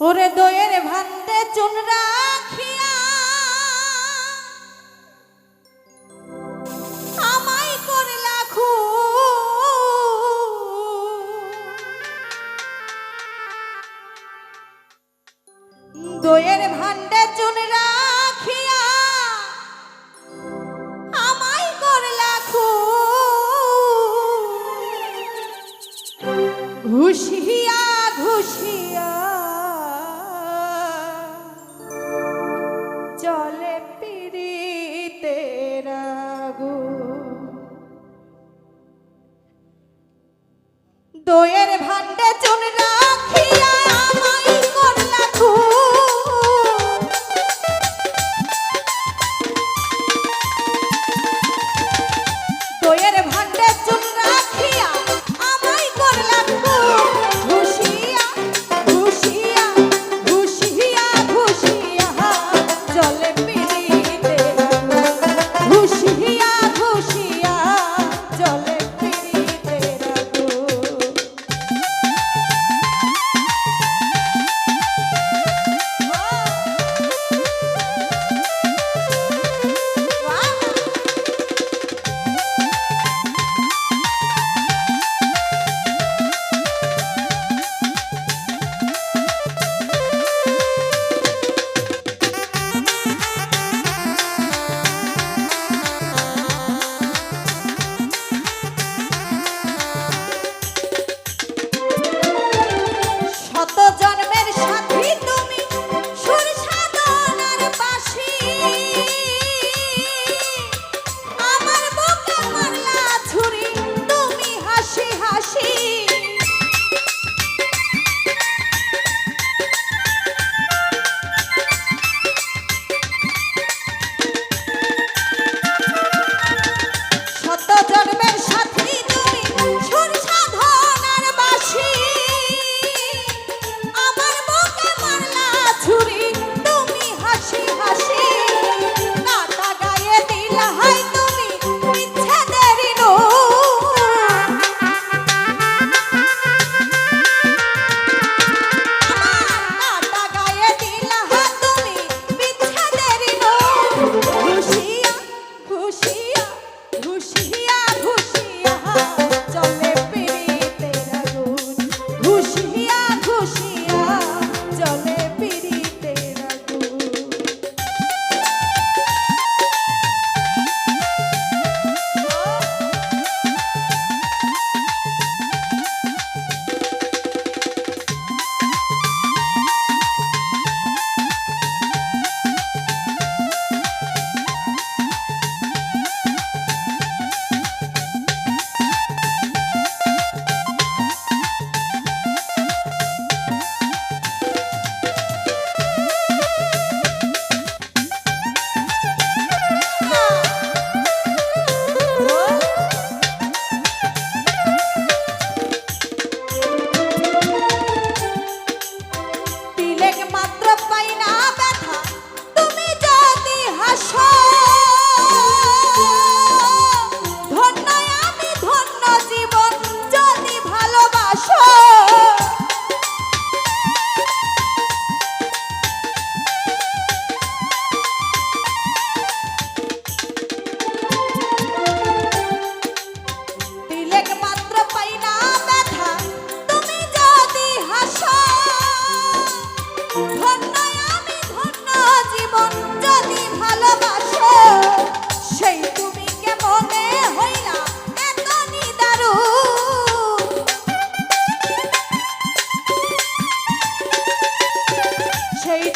ওরে দয়ের ভান্ডে চুন রাখিয়া। আমায় করে লাখু দয়ের ভান্ডে চুন রাখিয়া আমায় করে লাখু ঘুষিয়া ঘুষিয়া দয়ের ভান্ডে চুনরা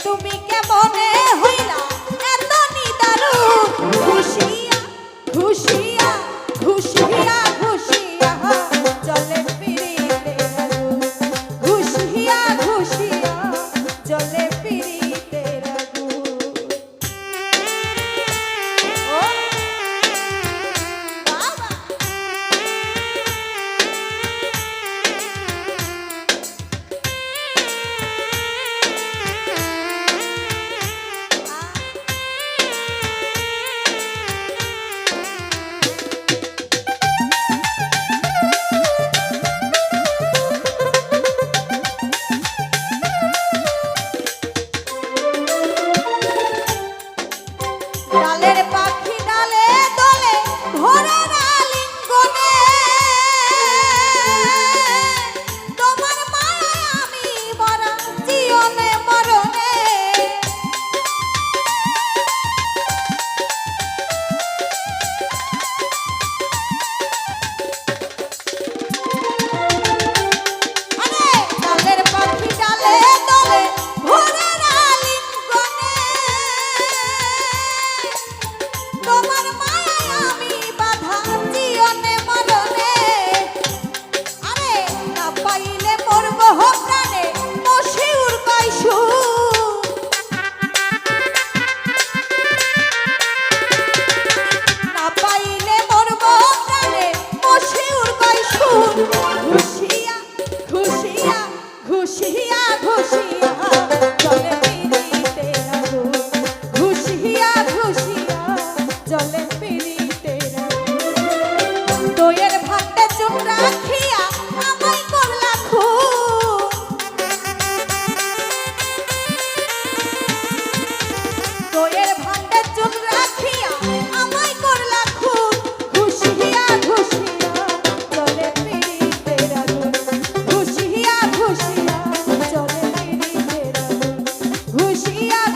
তুমি কেমনে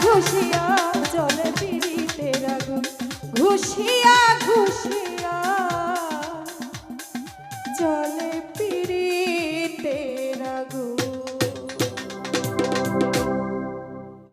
ঘুষিয়া চলে পিড়িতে আগুন ঘুষিয়া